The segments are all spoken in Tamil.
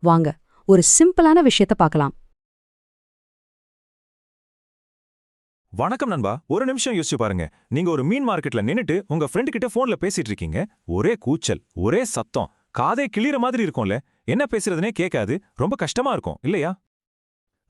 வாங்க ஒரு சிம்பிளான விஷயத்த பார்க்கலாம். வணக்கம் நண்பா ஒரு நிமிஷம் யோசிச்சு பாருங்க. நீங்க ஒரு மீன் மார்க்கெட்ல நின்னுட்டு உங்க ஃப்ரெண்டு கிட்ட போன்ல பேசிட்டு இருக்கீங்க. ஒரே கூச்சல் ஒரே சத்தம் காதே கிளியற மாதிரி இருக்கும்ல. என்ன பேசுறதுனே கேட்காது ரொம்ப கஷ்டமா இருக்கும் இல்லையா?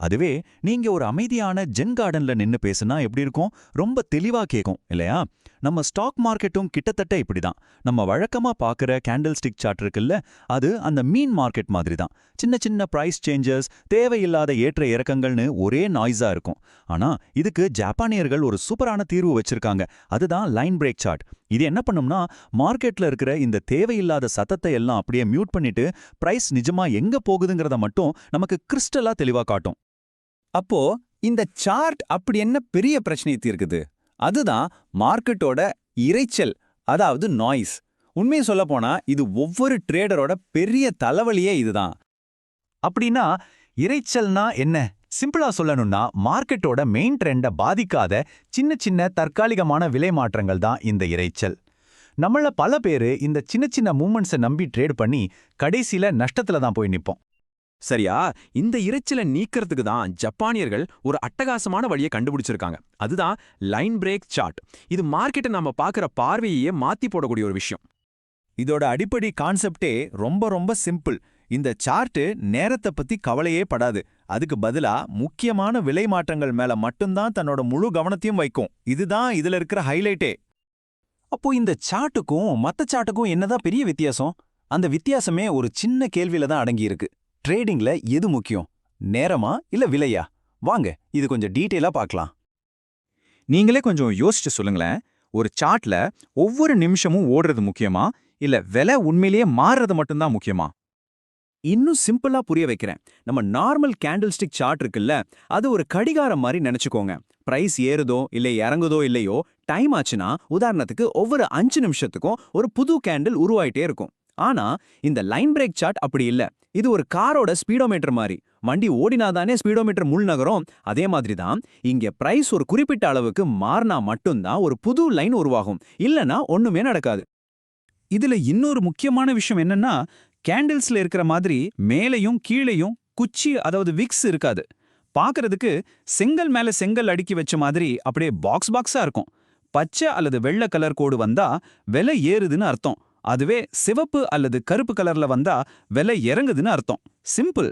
அதுவே நீங்க ஒரு அமைதியான ஜென் கார்டன்ல நின்னு பேசுனா எப்படி இருக்கும்? ரொம்ப தெளிவா கேக்கும் இல்லையா? நம்ம ஸ்டாக் மார்க்கெட்டும் கிட்டத்தட்ட இப்படிதான். நம்ம வழக்கமா பார்க்குற கேண்டில் ஸ்டிக் சார்ட் இருக்குல்ல அது அந்த மீன் மார்க்கெட் மாதிரி தான் சின்ன சின்ன பிரைஸ் சேஞ்சஸ் தேவையில்லாத ஏற்ற இறக்கங்கள்னு ஒரே நாய்ஸா இருக்கும். ஆனா இதுக்கு ஜப்பானியர்கள் ஒரு சூப்பரான தீர்வு வச்சிருக்காங்க. அதுதான் லைன் பிரேக் சார்ட் இது என்ன பண்ணும்னா மார்க்கெட்ல இருக்கிற இந்த தேவையில்லாத சத்தத்தை எல்லாம் அப்படியே மியூட் பண்ணிட்டு பிரைஸ் நிஜமா எங்க போகுதுங்கிறத மட்டும் நமக்கு கிறிஸ்டலா தெளிவா காட்டும். அப்போ இந்த சார்ட் அப்படி என்ன பெரிய பிரச்சனையை தீர்க்குது? அதுதான் மார்க்கெட்டோட இரைச்சல் அதாவது நாய்ஸ் உண்மையை சொல்லப் போனா இது ஒவ்வொரு ட்ரேடரோட பெரிய தலைவலியே இதுதான். அப்படின்னா இரைச்சல்னா என்ன? சிம்பிளா சொல்லணும்னா மார்க்கெட்டோட மெயின் ட்ரெண்ட பாதிக்காத சின்ன சின்ன தற்காலிகமான விலை மாற்றங்கள் தான் இந்த இரைச்சல். நம்மள பல பேரு இந்த சின்ன சின்ன மூமெண்ட்ஸை நம்பி ட்ரேட் பண்ணி கடைசியில நஷ்டத்துல தான் போய் நிப்போம். சரியா? இந்த இரைச்சலை நீக்கிறதுக்கு தான் ஜப்பானியர்கள் ஒரு அட்டகாசமான வழியை கண்டுபிடிச்சிருக்காங்க. அதுதான் லைன் பிரேக் சார்ட் இது மார்க்கெட்டை நாம பார்க்குற பார்வையே மாத்தி போடக்கூடிய ஒரு விஷயம். இதோட அடிப்படை கான்செப்டே ரொம்ப ரொம்ப சிம்பிள் இந்த சார்ட்டு நேரத்தை பத்தி கவலையே படாது. அதுக்கு பதிலா முக்கியமான விலை மாற்றங்கள் மேல மட்டும்தான் தன்னோட முழு கவனத்தையும் வைக்கும். இதுதான் இதுல இருக்கிற ஹைலைட்டே அப்போ இந்த சார்ட்டுக்கும் மத்த சார்ட்டுக்கும் என்னதான் பெரிய வித்தியாசம்? அந்த வித்தியாசமே ஒரு சின்ன கேள்வியில தான் அடங்கியிருக்கு ட்ரேடிங்ல எது முக்கியம்? நேரமா இல்ல விலையா? வாங்க இது கொஞ்சம் டீட்டெயிலா பார்க்கலாம் நீங்களே கொஞ்சம் யோசிச்சு சொல்லுங்களேன். ஒரு சார்ட்ல ஒவ்வொரு நிமிஷமும் ஓடுறது முக்கியமா? இல்ல விலை உண்மையிலேயே மாறுறது மட்டும்தான் முக்கியமா? இன்னும் சிம்பிளா புரிய வைக்கிறேன். நம்ம நார்மல் கேண்டில் ஸ்டிக் சார்ட் இருக்குல்ல அது ஒரு கடிகாரம் மாதிரி நினைச்சுக்கோங்க. பிரைஸ் ஏறுதோ இல்ல இறங்குதோ இல்லையோ டைம் ஆச்சுன்னா உதாரணத்துக்கு ஒவ்வொரு அஞ்சு நிமிஷத்துக்கும் ஒரு புது கேண்டில் உருவாயிட்டே இருக்கும். ஆனா இந்த லைன் பிரேக் சார்ட் அப்படி இல்ல. இது ஒரு காரோட ஸ்பீடோமீட்டர் மாதிரி வண்டி ஓடினாதானே ஸ்பீடோமீட்டர் முள் நகரும்? அதே மாதிரி தான் இங்க பிரைஸ் ஒரு குறிப்பிட்ட அளவுக்கு மாறினா மட்டும்தான் ஒரு புது லைன் உருவாகும். இல்லனா ஒண்ணுமே நடக்காது. இதுல இன்னொரு முக்கியமான விஷயம் என்னன்னா கேண்டில்ஸ்ல இருக்கிற மாதிரி மேலையும் கீழையும் குச்சி அதாவது விக்ஸ் இருக்காது. பார்க்கறதுக்கு செங்கல் மேல செங்கல் அடுக்கி வச்ச மாதிரி அப்படியே பாக்ஸ் பாக்ஸா இருக்கும். பச்சை அல்லது வெள்ளை கலர் கோடு வந்தா விலை ஏறுதுன்னு அர்த்தம். அதுவே சிவப்பு அல்லது கருப்பு கலர்ல வந்தா விலை இறங்குதுன்னு அர்த்தம். சிம்பிள்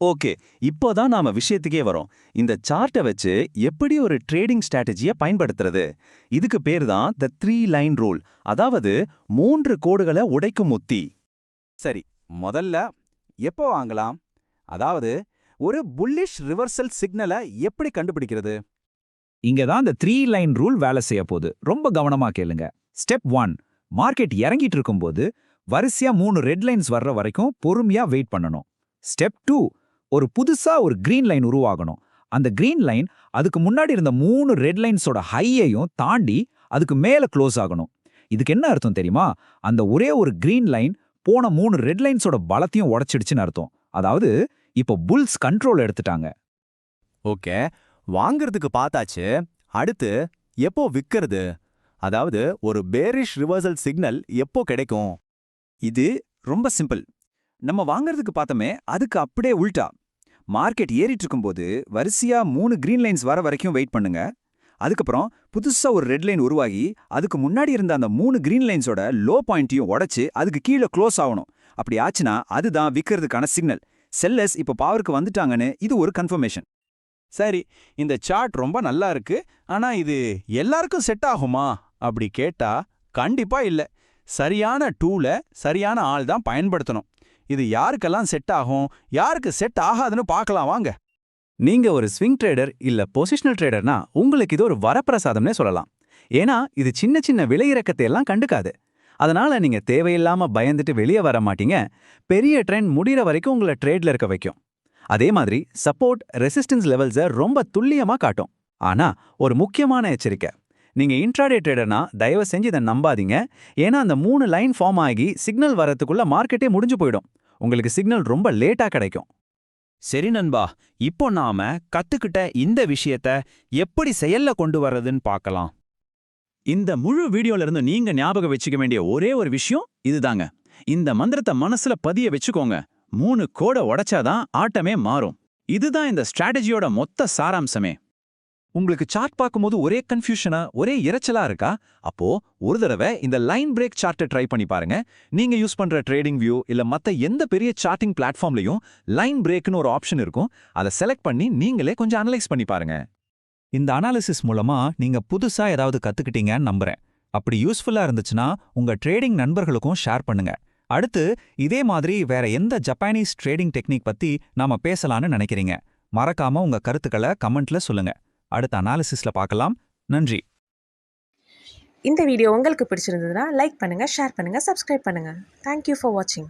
ஓகே இப்போதான் நாம விஷயத்துக்கே வரோம். இந்த சார்ட்டை வச்சு எப்படி ஒரு ட்ரேடிங் ஸ்ட்ராட்டஜியை பயன்படுத்துறது? இதுக்கு பேர் தான் த த்ரீ லைன் ரூல் அதாவது மூன்று கோடுகளை உடைக்கும் உத்தி. சரி முதல்ல எப்போ வாங்கலாம்? அதாவது ஒரு புல்லிஷ் ரிவர்சல் சிக்னலை எப்படி கண்டுபிடிக்கிறது? இங்க தான் இந்த த்ரீ லைன் ரூல் வேலை செய்ய போகுது. ரொம்ப கவனமா கேளுங்க. ஸ்டெப் ஒன் மார்க்கெட் இறங்கிட்டு இருக்கும்போது வரிசையா மூணு ரெட் லைன்ஸ் வர்ற வரைக்கும் பொறுமையா வெயிட் பண்ணணும். ஸ்டெப் டூ ஒரு புதுசா ஒரு கிரீன் லைன் உருவாகணும். அந்த கிரீன் லைன் அதுக்கு முன்னாடி இருந்த மூணு ரெட் லைன்ஸோட ஹையையும் தாண்டி அதுக்கு மேல க்ளோஸ் ஆகணும். இதுக்கு என்ன அர்த்தம் தெரியுமா? அந்த ஒரே ஒரு கிரீன் லைன் போன மூணு ரெட் லைன்ஸோட பலத்தையும் உடைச்சிடுச்சுன்னு அர்த்தம். அதாவது இப்போ புல்ஸ் கண்ட்ரோல் எடுத்துட்டாங்க. ஓகே வாங்குறதுக்கு பார்த்தாச்சு அடுத்து எப்போ விற்கிறது அதாவது ஒரு பேரிஷ் ரிவர்சல் சிக்னல் எப்போ கிடைக்கும்? இது ரொம்ப சிம்பிள் நம்ம வாங்கறதுக்கு பார்த்தோமே அதுக்கு அப்படியே உள்டா மார்க்கெட் ஏறிட்டு இருக்கும்போது வரிசையா மூணு கிரீன் லைன்ஸ் வர வரைக்கும் வெயிட் பண்ணுங்க. அதுக்கப்புறம் புதுசா ஒரு ரெட் லைன் உருவாகி அதுக்கு முன்னாடி இருந்த அந்த மூணு கிரீன் லைன்ஸோட லோ பாயிண்ட்டையும் உடைச்சு அதுக்கு கீழே க்ளோஸ் ஆகணும். அப்படி ஆச்சுன்னா அதுதான் விற்கிறதுக்கான சிக்னல் செல்லர்ஸ் இப்போ பவருக்கு வந்துட்டாங்கன்னு இது ஒரு கன்ஃபர்மேஷன் சரி இந்த சார்ட் ரொம்ப நல்லா இருக்கு. ஆனா இது எல்லாருக்கும் செட் ஆகுமா? அப்படி கேட்டா கண்டிப்பா இல்ல. சரியான டூல சரியான ஆள் தான் பயன்படுத்தணும். இது யாருக்கெல்லாம் செட் ஆகும் யாருக்கு செட் ஆகாதுன்னு பார்க்கலாம் வாங்க. நீங்க ஒரு ஸ்விங் ட்ரேடர் இல்ல பொசிஷனல் ட்ரேடர்னா உங்களுக்கு இது ஒரு வரப்பிரசாதம்னே சொல்லலாம். ஏன்னா இது சின்ன சின்ன விலையிறக்கத்தை எல்லாம் கண்டுக்காது. அதனால நீங்க தேவையில்லாம பயந்துட்டு வெளியே வர மாட்டீங்க. பெரிய ட்ரெண்ட் முடிகிற வரைக்கும் உங்களை ட்ரேட்ல இருக்க வைக்கும். அதே மாதிரி சப்போர்ட் ரெசிஸ்டன்ஸ் லெவல்ஸை ரொம்ப துல்லியமா காட்டும். ஆனா ஒரு முக்கியமான எச்சரிக்கை. நீங்க இன்ட்ராடே ட்ரேடர்னா தயவு செஞ்சு இதை நம்பாதீங்க. ஏன்னா அந்த மூணு லைன் ஃபார்ம் ஆகி சிக்னல் வரதுக்குள்ள மார்க்கெட்டே முடிஞ்சு போயிடும். உங்களுக்கு சிக்னல் ரொம்ப லேட்டா கிடைக்கும். சரி நண்பா இப்போ நாம கத்துக்கிட்ட இந்த விஷயத்த எப்படி செயல்ல கொண்டு வர்றதுன்னு பார்க்கலாம். இந்த முழு வீடியோல இருந்து நீங்க ஞாபகம் வச்சுக்க வேண்டிய ஒரே ஒரு விஷயம் இதுதாங்க. இந்த மந்திரத்தை மனசுல பதிய வச்சுக்கோங்க. மூணு கோடை உடைச்சாதான் ஆட்டமே மாறும். இதுதான் இந்த ஸ்ட்ராட்டஜியோட மொத்த சாராம்சமே. உங்களுக்கு சார்ட் பார்க்கும்போது ஒரே கன்ஃபியூஷனா ஒரே இறைச்சலா இருக்கா? அப்போ ஒரு தடவை இந்த லைன் பிரேக் சார்ட்டை ட்ரை பண்ணி பாருங்க. நீங்க யூஸ் பண்ற ட்ரேடிங் வியூ இல்ல மத்த எந்த பெரிய சார்ட்டிங் பிளாட்ஃபார்ம்லயும் லைன் பிரேக்னு ஒரு ஆப்ஷன் இருக்கும். அதை செலக்ட் பண்ணி நீங்களே கொஞ்சம் அனலைஸ் பண்ணி பாருங்க. இந்த அனாலிசிஸ் மூலமா நீங்க புதுசா ஏதாவது கத்துக்கிட்டீங்கன்னு நம்புறேன். அப்படி யூஸ்ஃபுல்லா இருந்துச்சுன்னா உங்க ட்ரேடிங் நண்பர்களுக்கும் ஷேர் பண்ணுங்க. அடுத்து இதே மாதிரி வேற எந்த ஜப்பானீஸ் ட்ரேடிங் டெக்னிக் பத்தி நாம பேசலாம்னு நினைக்கிறீங்க. மறக்காம உங்க கருத்துக்களை கமெண்ட்ல சொல்லுங்க. அடுத்த அனாலிசிஸில் பார்க்கலாம். நன்றி. இந்த வீடியோ உங்களுக்கு பிடிச்சிருந்ததுன்னா லைக் பண்ணுங்கள் ஷேர் பண்ணுங்கள் சப்ஸ்கிரைப் பண்ணுங்கள் தேங்க்யூ ஃபார் வாட்சிங்